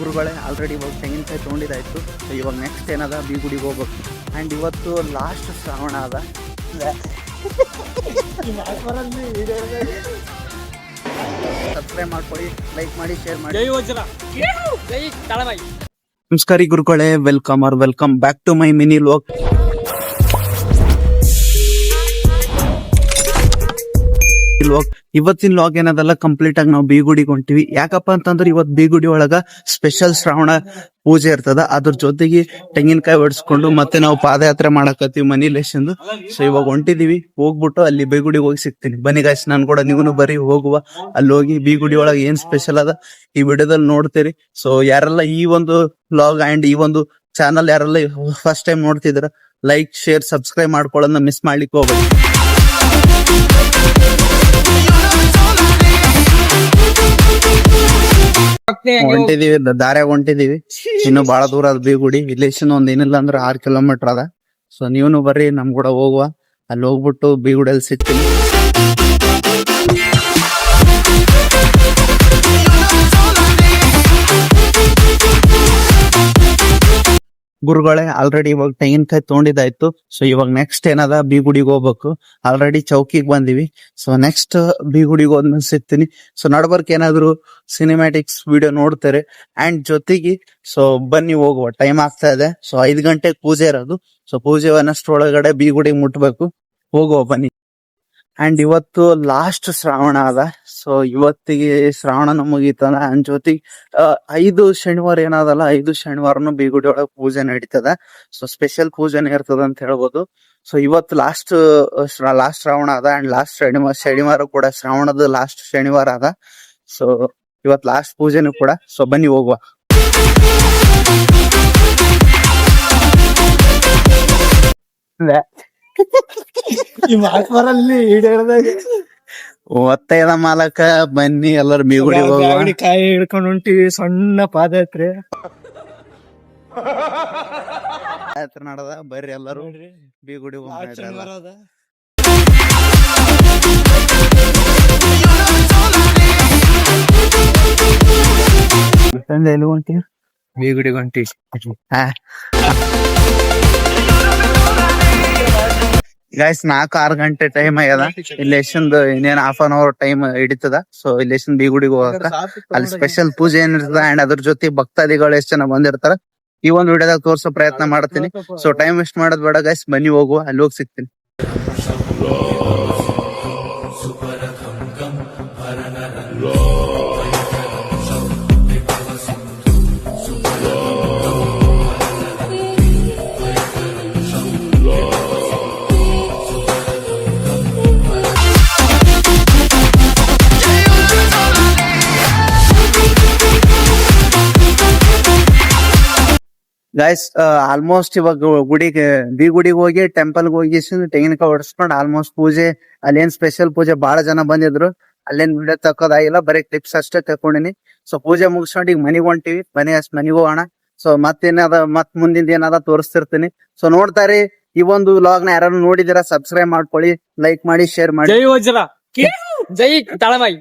ಗುರುಗಳೇ ಆಲ್ರೆಡಿ ಇವಾಗ ತೆಂಗಿನಕಾಯಿ ತೊಗೊಂಡಿದ್ದಾಯಿತು. ಸೊ ಇವಾಗ ನೆಕ್ಸ್ಟ್ ಏನದ? ಬೀಗುಡಿಗೆ ಹೋಗ್ಬೇಕು. ಆ್ಯಂಡ್ ಇವತ್ತು ಲಾಸ್ಟ್ ಶ್ರಾವಣ ಅದ. ಸಬ್ಸ್ಕ್ರೈಬ್ ಮಾಡ್ಕೊಳ್ಳಿ ಲೈಕ್ ಮಾಡಿ ಶೇರ್ ಮಾಡಿ. ಜೈ ವಜ್ರ. ಜೈ ತಳಮೈ. ನಮಸ್ಕಾರ ಗುರುಗಳೇ welcome or welcome back to my mini vlog ಇವತ್ತಿನ ಲಾಗ್ ಏನದಲ್ಲ? ಕಂಪ್ಲೀಟ್ ಆಗಿ ನಾವು ಬೀಗುಡಿಗೆ ಹೊಂಟಿವಿ. ಯಾಕಪ್ಪ ಅಂತಂದ್ರೆ ಇವತ್ತು ಬೀಗುಡಿ ಒಳಗ ಸ್ಪೆಷಲ್ ಶ್ರಾವಣ ಪೂಜೆ ಇರ್ತದ. ಅದ್ರ ಜೊತೆಗೆ ತೆಂಗಿನಕಾಯಿ ಹೊಡ್ಸ್ಕೊಂಡು ಮತ್ತೆ ನಾವು ಪಾದಯಾತ್ರೆ ಮಾಡಕತ್ತೀವಿ ಮನಿ ಲೇಷಂದು ಸೊ ಇವಾಗ ಹೊಂಟಿದೀವಿ. ಹೋಗ್ಬಿಟ್ಟು ಅಲ್ಲಿ ಬೀಗುಡಿಗೆ ಹೋಗಿ ಸಿಗ್ತೀನಿ. ಬನ್ನಿ ಗಾಯ್ಸ್ ನಾನು ಕೂಡ ನೀವು ಬರೀ ಹೋಗುವ. ಅಲ್ಲಿ ಹೋಗಿ ಬೀಗುಡಿ ಒಳಗೆ ಏನ್ ಸ್ಪೆಷಲ್ ಅದ ಈ ವಿಡಿಯೋದಲ್ಲಿ ನೋಡ್ತೀರಿ. ಸೊ ಯಾರೆಲ್ಲ ಈ ಒಂದು ಲಾಗ್ ಅಂಡ್ ಈ ಒಂದು ಚಾನಲ್ ಯಾರೆಲ್ಲ ಫಸ್ಟ್ ಟೈಮ್ ನೋಡ್ತಿದ್ರ ಲೈಕ್ ಶೇರ್ ಸಬ್ಸ್ಕ್ರೈಬ್ ಮಾಡ್ಕೊಳ್ಳೋದನ್ನ ಮಿಸ್ ಮಾಡ್ಲಿಕ್ಕೆ ಹೋಗ್ಬೇಡಿ. ಹೊಂಟಿದೀವಿ ದಾರ್ಯಾಗ ಹೊಂಟಿದೀವಿ. ಇನ್ನು ಬಹಳ ದೂರ ಅದ ಬೀಗುಡಿ. ಇಲ್ಲಿಸಿನ ಒಂದ್ ಏನಿಲ್ಲ ಅಂದ್ರೆ ಆರ್ ಕಿಲೋಮೀಟರ್ ಅದ. ಸೊ ನೀವನು ಬರ್ರಿ ನಮ್ ಕೂಡ ಹೋಗುವ. ಅಲ್ಲಿ ಹೋಗ್ಬಿಟ್ಟು ಬೀಗುಡಲ್ಲಿ ಸಿಗ್ತೀನಿ. ಗುರುಗಳೇ ಆಲ್ರೆಡಿ ಇವಾಗ ತೆಂಗಿನಕಾಯಿ ತೊಗೊಂಡಿದ್ದಾಯ್ತು. ಸೊ ಇವಾಗ ನೆಕ್ಸ್ಟ್ ಏನದ? ಬೀಗುಡಿಗೆ ಹೋಗ್ಬೇಕು. ಆಲ್ರೆಡಿ ಚೌಕಿಗೆ ಬಂದಿವಿ. ಸೊ ನೆಕ್ಸ್ಟ್ ಬೀಗುಡಿಗೆ ಹೋದ್ಮೇಲೆ ಸಿಗ್ತೀನಿ. ಸೊ ನಡ್ಬರ್ಕ್ ಏನಾದ್ರು ಸಿನಿಮ್ಯಾಟಿಕ್ಸ್ ವಿಡಿಯೋ ನೋಡ್ತಾರೆ. ಅಂಡ್ ಜೊತೆಗೆ ಸೊ ಬನ್ನಿ ಹೋಗುವ. ಟೈಮ್ ಆಗ್ತಾ ಇದೆ. ಸೊ ಐದ್ ಗಂಟೆಗೆ ಪೂಜೆ ಇರೋದು. ಸೊ ಪೂಜೆ ಒಳಗಡೆ ಬೀಗುಡಿಗೆ ಮುಟ್ಬೇಕು. ಹೋಗುವ ಬನ್ನಿ. ಅಂಡ್ ಇವತ್ತು ಲಾಸ್ಟ್ ಶ್ರಾವಣ ಅದ. ಸೊ ಇವತ್ತಿಗೆ ಶ್ರಾವಣ ಮುಗೀತದ ಅಂಡ್ ಜೊತೆಗೆ ಐದು ಶನಿವಾರ ಏನದಲ್ಲ, ಐದು ಶನಿವಾರನು ಬೀಗುಡಿ ಒಳಗೆ ಪೂಜೆ ನಡೀತದ. ಸೊ ಸ್ಪೆಷಲ್ ಪೂಜೆನೇ ಇರ್ತದ ಅಂತ ಹೇಳ್ಬೋದು. ಸೊ ಇವತ್ತು ಲಾಸ್ಟ್ ಲಾಸ್ಟ್ ಶ್ರಾವಣ ಅದ. ಅಂಡ್ ಲಾಸ್ಟ್ ಶನಿವಾರ ಶನಿವಾರ ಕೂಡ ಶ್ರಾವಣದ ಲಾಸ್ಟ್ ಶನಿವಾರ ಅದ. ಸೊ ಇವತ್ತು ಲಾಸ್ಟ್ ಪೂಜೆನೂ ಕೂಡ. ಸೊ ಬನ್ನಿ ಹೋಗುವ. ಬರಲ್ಲಿ ಒತ್ತೈದ ಮಾಲಕ ಬನ್ನಿ ಎಲ್ಲರೂ ಮೀಗುಡಿ ಹೋಗುವ. ಕಾಯಿ ಹಿಡ್ಕೊಂಡು ಹೊಂಟಿವಿ ಸಣ್ಣ ಪಾದಯಾತ್ರೆ. ಯಾತ್ರೆ ನಡದ ಬರ್ರಿ ಎಲ್ಲರೂ ನೋಡ್ರಿ. ಬೀಗುಡಿ ಲಾಸ್ಟ್ ಶನಿವಾರ ಅದ ಎಲ್ಲಿ. ಹೊಂಟಿ ಬೀಗುಡಿ ಹೊಂಟಿ ಗೈಸ್ ನಾಲ್ಕು ಆರು ಗಂಟೆ ಟೈಮ್ ಆಗ್ಯದ ಇಲ್ಲಿ ಎಷ್ಟೊಂದು ಇನ್ನೇನ್ ಹಾಫ್ ಅನ್ ಅವರ್ ಟೈಮ್ ಹಿಡಿತದ ಸೊ ಇಲ್ಲಿ ಎಷ್ಟೊಂದು ಬೀಗುಡಿಗೆ ಹೋಗಕ ಅಲ್ಲಿ ಸ್ಪೆಷಲ್ ಪೂಜೆ ಏನಿರ್ತದ ಅಂಡ್ ಅದ್ರ ಜೊತೆ ಭಕ್ತಾದಿಗಳು ಎಷ್ಟ್ ಜನ ಬಂದಿರ್ತಾರ ಈ ಒಂದು ವಿಡಿಯೋದಾಗ ತೋರ್ಸೋ ಪ್ರಯತ್ನ ಮಾಡ್ತೀನಿ ಸೊ ಟೈಮ್ ವೇಸ್ಟ್ ಮಾಡೋದ್ ಬೇಡ ಗೈಸ್ ಬನ್ನಿ ಹೋಗುವ ಅಲ್ಲಿ ಹೋಗಿ ಸಿಗ್ತೀನಿ ಗೈಸ್ ಆಲ್ಮೋಸ್ಟ್ ಇವಾಗ ಗುಡಿಗೆ, ಬಿ ಗುಡಿಗೆ ಹೋಗಿ ಟೆಂಪಲ್ ಹೋಗಿ ತೆಂಗಿನಕಾಯಿ ಹೊಡ್ಸ್ಕೊಂಡು ಆಲ್ಮೋಸ್ಟ್ ಪೂಜೆ, ಅಲ್ಲೇನ್ ಸ್ಪೆಷಲ್ ಪೂಜೆ ಬಹಳ ಜನ ಬಂದಿದ್ರು. ಅಲ್ಲೇನ್ ವಿಡಿಯೋ ತಕ್ಕೋದಾಗಿಲ್ಲ, ಬರೀ ಕ್ಲಿಪ್ಸ್ ಅಷ್ಟೇ ತಕೊಂಡಿನಿ ಸೊ ಪೂಜೆ ಮುಗಿಸ್ಕೊಂಡು ಈಗ ಮನೆಗೆ ಹೊಂಟಿವಿ. ಮನೆ ಅಷ್ಟು ಮನೆಗೆ ಹೋಗೋಣ. ಸೊ ಮತ್ತೇನದ ಮತ್ ಮುಂದಿಂದ ಏನಾದ ತೋರಿಸ್ತಿರ್ತೀನಿ. ಸೊ ನೋಡ್ತಾರಿ, ಈ ಒಂದು ವ್ಲಾಗ್ನ ಯಾರು ನೋಡಿದಿರ ಸಬ್ಸ್ಕ್ರೈಬ್ ಮಾಡ್ಕೊಳ್ಳಿ ಲೈಕ್ ಮಾಡಿ ಶೇರ್ ಮಾಡಿ. ಜೈ ಜೈ ತಳಮೈ.